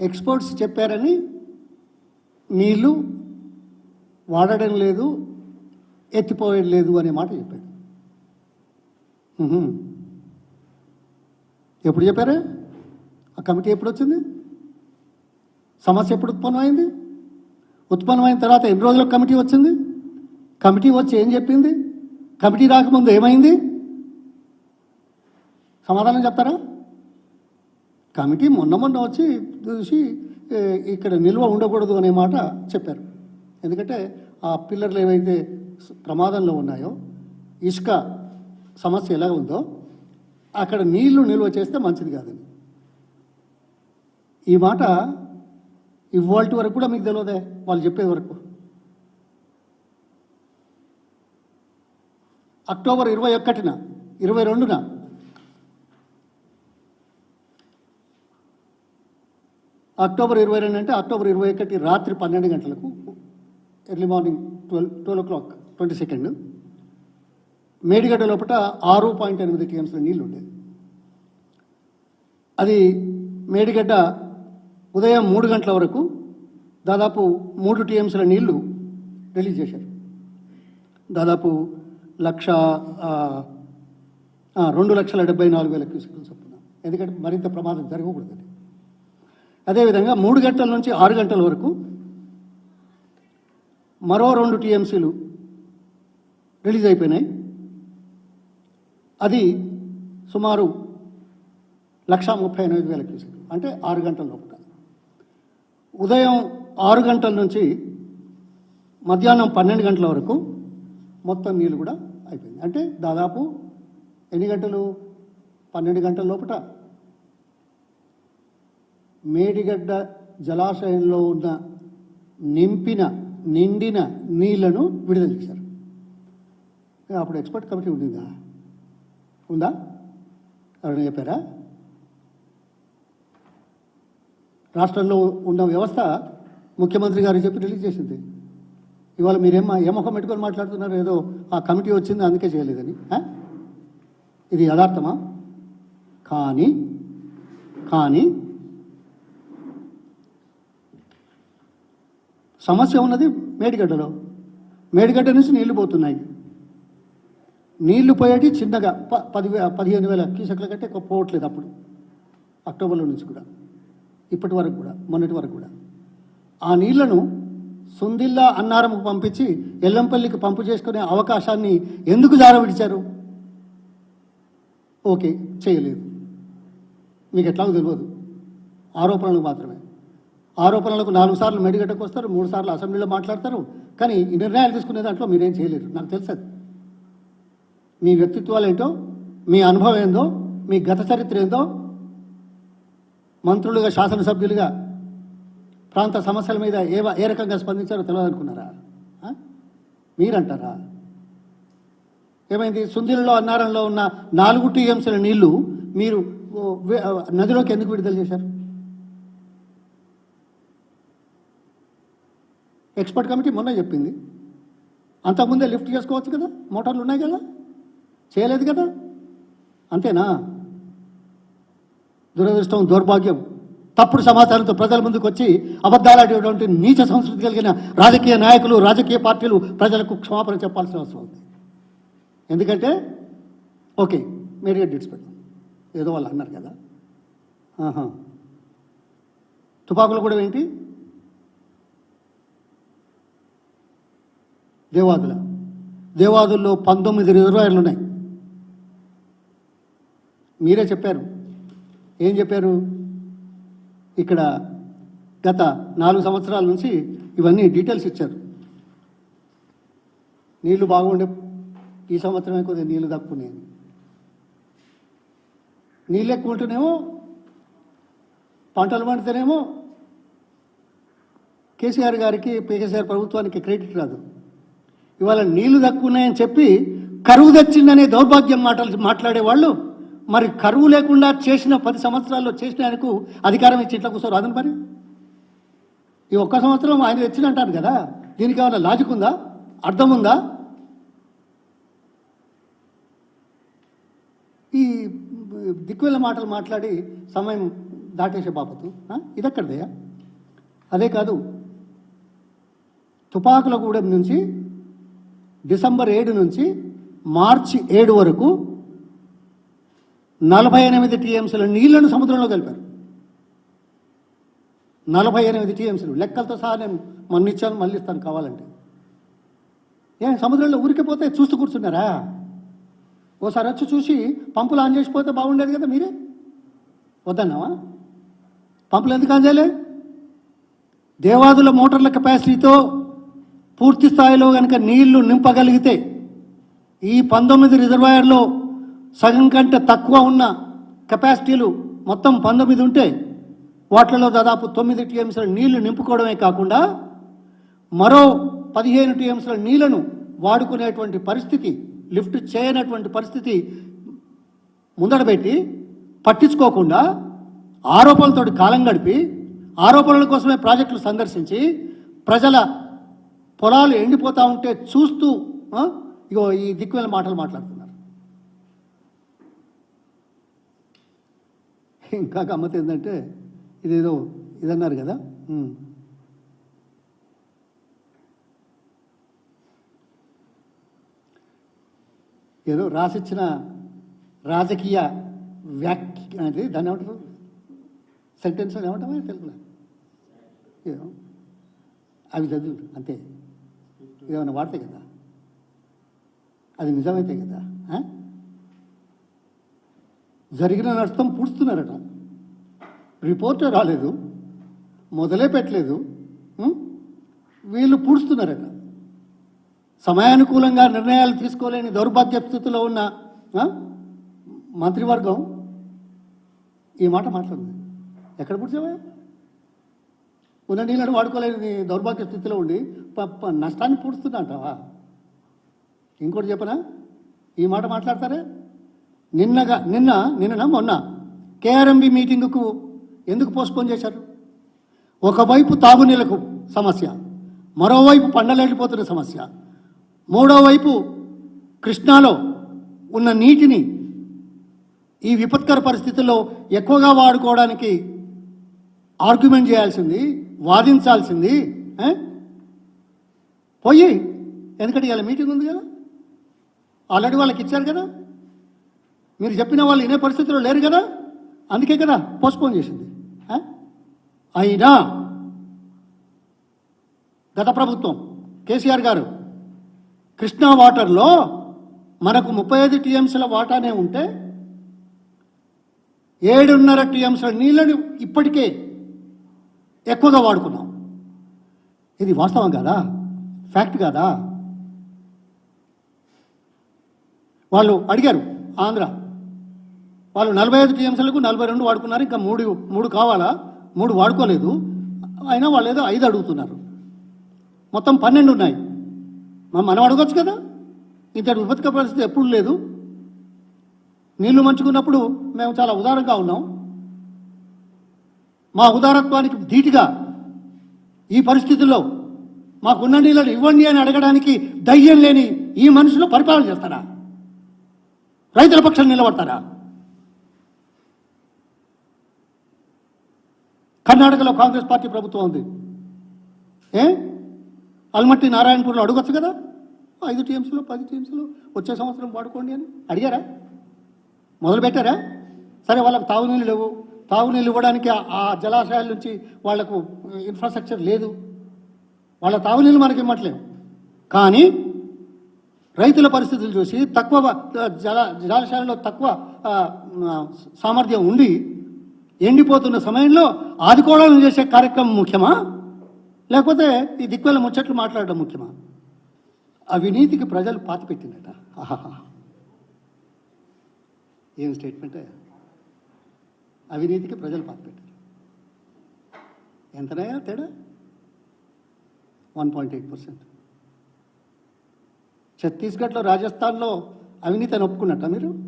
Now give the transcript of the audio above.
Experts చెప్పారని నీళ్ళు వాడడం లేదు ఎత్తిపోయడం లేదు అనే మాట చెప్పాడు. ఎప్పుడు చెప్పారు? ఆ కమిటీ ఎప్పుడు వచ్చింది? సమస్య ఎప్పుడు ఉత్పన్నమైంది? ఉత్పన్నమైన తర్వాత ఎన్ని రోజులకు కమిటీ వచ్చింది? కమిటీ వచ్చి ఏం చెప్పింది? కమిటీ రాకముందు ఏమైంది? సమాధానం చెప్తారా? కమిటీ మొన్న మొన్న వచ్చి చూసి ఇక్కడ నిల్వ ఉండకూడదు అనే మాట చెప్పారు. ఎందుకంటే ఆ పిల్లర్లు ఏవైతే ప్రమాదంలో ఉన్నాయో ఇసుక సమస్య ఎలా ఉందో అక్కడ నీళ్ళు నిల్వ చేస్తే మంచిది కాదని. ఈ మాట ఇవాళ వరకు కూడా మీకు తెలియదే వాళ్ళు చెప్పే వరకు. అక్టోబర్ ఇరవై ఒకటిన ఇరవై రెండున అక్టోబర్ ఇరవై రెండు అంటే అక్టోబర్ ఇరవై ఒకటి రాత్రి పన్నెండు గంటలకు early morning twelve twelve o'clock twenty second Medigadda లోపల ఆరు పాయింట్ ఎనిమిది టీఎంసీల నీళ్ళు ఉండేది అది మేడిగడ్డ ఉదయం మూడు గంటల వరకు దాదాపు మూడు టీఎంసీల నీళ్ళు రిలీజ్ చేశారు. దాదాపు లక్ష రెండు లక్షల డెబ్బై నాలుగు వేల క్యూసెక్లు చొప్పున. ఎందుకంటే మరింత ప్రమాదం జరగకూడదండి. అదేవిధంగా మూడు గంటల నుంచి ఆరు గంటల వరకు మరో రెండు టీఎంసీలు రిలీజ్ అయిపోయినాయి. అది సుమారు లక్ష ముప్పై ఎనిమిది వేల క్యూసెక్ అంటే ఆరు గంటల లోపల. ఉదయం ఆరు గంటల నుంచి మధ్యాహ్నం పన్నెండు గంటల వరకు మొత్తం నీళ్ళు కూడా అయిపోయింది. అంటే దాదాపు ఎన్ని గంటలు? పన్నెండు గంటల లోపల మేడిగడ్డ జలాశయంలో ఉన్న నింపిన నిండిన నీళ్ళను విడుదల చేశారు. అప్పుడు ఎక్స్పర్ట్ కమిటీ ఉండిందా? ఉందా? ఎవరైనా చెప్పారా? రాష్ట్రంలో ఉన్న వ్యవస్థ ముఖ్యమంత్రి గారు చెప్పి రిలీజ్ చేసింది. ఇవాళ మీరేం ఏమొక ముఖం పెట్టుకొని మాట్లాడుతున్నారు? ఏదో ఆ కమిటీ వచ్చింది అందుకే చేయలేదని. ఇది యథార్థమా? కానీ కానీ సమస్య ఉన్నది మేడిగడ్డలో. మేడిగడ్డ నుంచి నీళ్ళు పోతున్నాయి. నీళ్ళు పోయేటి చిన్నగా ప పదివే పదిహేను వేల క్యూసెక్ల కంటే ఎక్కువ పోవట్లేదు అప్పుడు. అక్టోబర్లో నుంచి కూడా. ఇప్పటి వరకు కూడా మొన్నటి వరకు కూడా. ఆ నీళ్ళను సుందిల్లా అన్నారంకు పంపించి ఎల్లంపల్లికి పంపు చేసుకునే అవకాశాన్ని ఎందుకు జారవిడిచారు ఓకే చేయలేదు. మీకు ఎట్లాగో తెలియదు. ఆరోపణలు మాత్రమే. ఆరోపణలకు నాలుగు సార్లు మెడిగట్టకు వస్తారు మూడు సార్లు అసెంబ్లీలో మాట్లాడతారు. కానీ ఈ నిర్ణయాలు తీసుకునే దాంట్లో మీరేం చేయలేరు. నాకు తెలుసు మీ వ్యక్తిత్వాలు ఏంటో మీ అనుభవం ఏందో మీ గత చరిత్ర ఏందో మంత్రులుగా శాసనసభ్యులుగా ప్రాంత సమస్యల మీద ఏ ఏ రకంగా స్పందించారో తెలియదనుకున్నారా మీరంటారా? ఏమైంది? సుందిలలో అన్నారంలో ఉన్న నాలుగు టీఎంసీల నీళ్ళు మీరు నదిలోకి ఎందుకు విడుదల చేశారు? ఎక్స్పర్ట్ కమిటీ మొన్న చెప్పింది. అంతకుముందే లిఫ్ట్ చేసుకోవచ్చు కదా? మోటార్లు ఉన్నాయి కదా? చేయలేదు కదా? అంతేనా? దురదృష్టం దౌర్భాగ్యం. తప్పుడు సమాచారంతో ప్రజల ముందుకు వచ్చి అబద్ధాలాడేటువంటి నీచ సంస్కృతి కలిగిన రాజకీయ నాయకులు రాజకీయ పార్టీలు ప్రజలకు క్షమాపణ చెప్పాల్సిన అవసరం ఉంది. ఎందుకంటే ఓకే మీరు డేట్స్ పెట్టాం ఏదో వాళ్ళు అన్నారు కదా. తుపాకులు కూడా ఏంటి? దేవాదుల. దేవాదుల్లో పంతొమ్మిది రిజర్వాయర్లు ఉన్నాయి మీరే చెప్పారు. ఏం చెప్పారు? ఇక్కడ గత నాలుగు సంవత్సరాల నుంచి ఇవన్నీ డీటెయిల్స్ ఇచ్చారు. నీళ్ళు బాగుండే ఈ సంవత్సరమే కొద్దిగా నీళ్ళు తక్కువనే నీళ్ళు ఎక్కువ ఉంటేనేమో పంటలు పండితేనేమో కేసీఆర్ గారికి కేసీఆర్ ప్రభుత్వానికి క్రెడిట్ రాదు. ఇవాళ నీళ్ళు తక్కువ ఉన్నాయని చెప్పి కరువు తెచ్చిందనే దౌర్భాగ్యం మాటలు మాట్లాడే వాళ్ళు మరి కరువు లేకుండా చేసిన పది సంవత్సరాల్లో చేసిన ఆయనకు అధికారం ఇచ్చి ఇట్లా కూర్చోరు అదని మరి ఈ ఒక్క సంవత్సరం ఆయన తెచ్చినంటారు కదా. దీనికి ఏమైనా లాజిక్ ఉందా? అర్థం ఉందా? ఈ దిక్కువెళ్ళ మాటలు మాట్లాడి సమయం దాటేసే బాపతు. ఆ? అదే కాదు తుపాకుల గూడెం నుంచి డిసెంబర్ ఏడు నుంచి మార్చి ఏడు వరకు నలభై ఎనిమిది టీఎంసీల నీళ్ళను సముద్రంలో కలిపారు. నలభై ఎనిమిది టీఎంసీలు. లెక్కలతో సహా నేను మొన్న ఇచ్చాను మళ్ళీ ఇస్తాను కావాలంటే. ఏ సముద్రంలో ఉరికిపోతే చూస్తూ కూర్చున్నారా? ఓసారి వచ్చి చూసి పంపులు ఆన్ చేసిపోతే బాగుండేది కదా మీరే? వద్దన్నావా? పంపులు ఎందుకు ఆన్ చేయలే? దేవాదుల మోటార్ల కెపాసిటీతో పూర్తి స్థాయిలో కనుక నీళ్ళు నింపగలిగితే ఈ పంతొమ్మిది రిజర్వాయర్లో సగం కంటే తక్కువ ఉన్న కెపాసిటీలు మొత్తం పంతొమ్మిది ఉంటే వాటిలో దాదాపు తొమ్మిది టీఎంసీల నీళ్ళు నింపుకోవడమే కాకుండా మరో పదిహేను టీఎంసీల నీళ్ళను వాడుకునేటువంటి పరిస్థితి లిఫ్ట్ చేయనటువంటి పరిస్థితి ముందడబెట్టి పట్టించుకోకుండా ఆరోపణలతోటి కాలం గడిపి ఆరోపణల కోసమే ప్రాజెక్టులు సందర్శించి ప్రజల పొలాలు ఎండిపోతూ ఉంటే చూస్తూ ఇగో ఈ దిక్కువెల మాటలు మాట్లాడుతున్నారు. ఇంకా గమ్మత ఏంటంటే ఇదేదో ఇదన్నారు కదా ఏదో రాసిచ్చిన రాజకీయ వ్యాఖ్య అంటే దాన్ని ఏమంటారు? సెంటెన్స్ అని ఏమంటామా తెలుగులో? ఏదో. అవి చదువు అంతే. ఏమైనా వాడతాయి కదా? అది నిజమైతే కదా? జరిగిన నష్టం పూడుస్తున్నారట. రిపోర్టే రాలేదు. మొదలే పెట్టలేదు. వీళ్ళు పూడుస్తున్నారట. సమయానుకూలంగా నిర్ణయాలు తీసుకోలేని దౌర్భాగ్య స్థితిలో ఉన్న ఆ, మంత్రివర్గం ఈ మాట మాట్లాడింది ఎక్కడ పుడిచావా ఉన్న నీళ్ళని వాడుకోలేని దౌర్భాగ్య స్థితిలో ఉండి ప- నష్టాన్ని పూడుస్తున్నా ఇంకోటి చెప్పనా? ఈ మాట మాట్లాడతారే? నిన్నగా నిన్న నిన్న మొన్న కేఆర్ఎంబి మీటింగుకు ఎందుకు పోస్ట్పోన్ చేశారు? ఒకవైపు తాగునీళ్ళకు సమస్య మరోవైపు పండలేకపోతున్న సమస్య మూడోవైపు కృష్ణాలో ఉన్న నీటిని ఈ విపత్కర పరిస్థితుల్లో ఎక్కువగా వాడుకోవడానికి ఆర్గ్యుమెంట్ చేయాల్సింది వాదించాల్సింది పోయి ఎందుకంటే ఇవాళ మీటింగ్ ఉంది కదా? ఆల్రెడీ వాళ్ళకి ఇచ్చారు కదా? మీరు చెప్పిన వాళ్ళు వినే పరిస్థితిలో లేరు కదా? అందుకే కదా పోస్ట్పోన్ చేసింది అయినా గత ప్రభుత్వం కేసీఆర్ గారు కృష్ణా వాటర్లో మనకు ముప్పై ఐదు టీఎంసీల వాటానే ఉంటే ఏడున్నర టీఎంసీల నీళ్ళను ఇప్పటికే ఎక్కువగా వాడుకున్నాం. ఇది వాస్తవం కాదా? ఫ్యాక్ట్ కాదా? వాళ్ళు అడిగారు ఆంధ్ర. వాళ్ళు నలభై ఐదు టీఎంసీలకు నలభై రెండు వాడుకున్నారు ఇంకా మూడు మూడు కావాలా? మూడు వాడుకోలేదు. అయినా వాళ్ళు ఏదో ఐదు అడుగుతున్నారు. మొత్తం పన్నెండు ఉన్నాయి. మనం అడగొచ్చు కదా? ఇంతటి విపత్క పరిస్థితి ఎప్పుడు లేదు. నీళ్ళు మంచుకున్నప్పుడు మేము చాలా ఉదారంగా ఉన్నాం. మా ఉదారత్వానికి ధీటుగా ఈ పరిస్థితుల్లో మాకున్న నీళ్ళని ఇవ్వండి అని అడగడానికి ధైర్యం లేని ఈ మనుషులు పరిపాలన చేస్తారా? రైతుల పక్షాన్ని నిలబడతారా? కర్ణాటకలో కాంగ్రెస్ పార్టీ ప్రభుత్వం ఉంది. ఏ? అల్మట్టి నారాయణపూర్లో అడగొచ్చు కదా? ఐదు టీఎంసీలో పది టీఎంసీలో వచ్చే సంవత్సరం వాడుకోండి అని అడిగారా? మొదలు పెట్టారా సరే వాళ్ళకి తాగునీళ్ళు లేవు. తాగునీళ్ళు ఇవ్వడానికి ఆ- జలాశయాల నుంచి వాళ్ళకు ఇన్ఫ్రాస్ట్రక్చర్ లేదు. వాళ్ళ తాగునీళ్ళు మనకి ఇవ్వట్లేము కానీ రైతుల పరిస్థితులు చూసి తక్కువ జల జలాశయాల్లో తక్కువ సామర్థ్యం ఉండి ఎండిపోతున్న సమయంలో ఆదుకోవడం చేసే కార్యక్రమం ముఖ్యమా? లేకపోతే ఈ దిక్కువెల ముచ్చట్లు మాట్లాడడం ముఖ్యమా? అవినీతికి ప్రజలు పాత పెట్టిందట ఏం స్టేట్మెంటే అవినీతికి ప్రజలు పాతి పెట్టారు. ఎంతనయ్యా తేడా? One point eight percent. ఛత్తీస్గఢ్లో రాజస్థాన్లో అవినీతి అని ఒప్పుకున్నట్ట మీరు?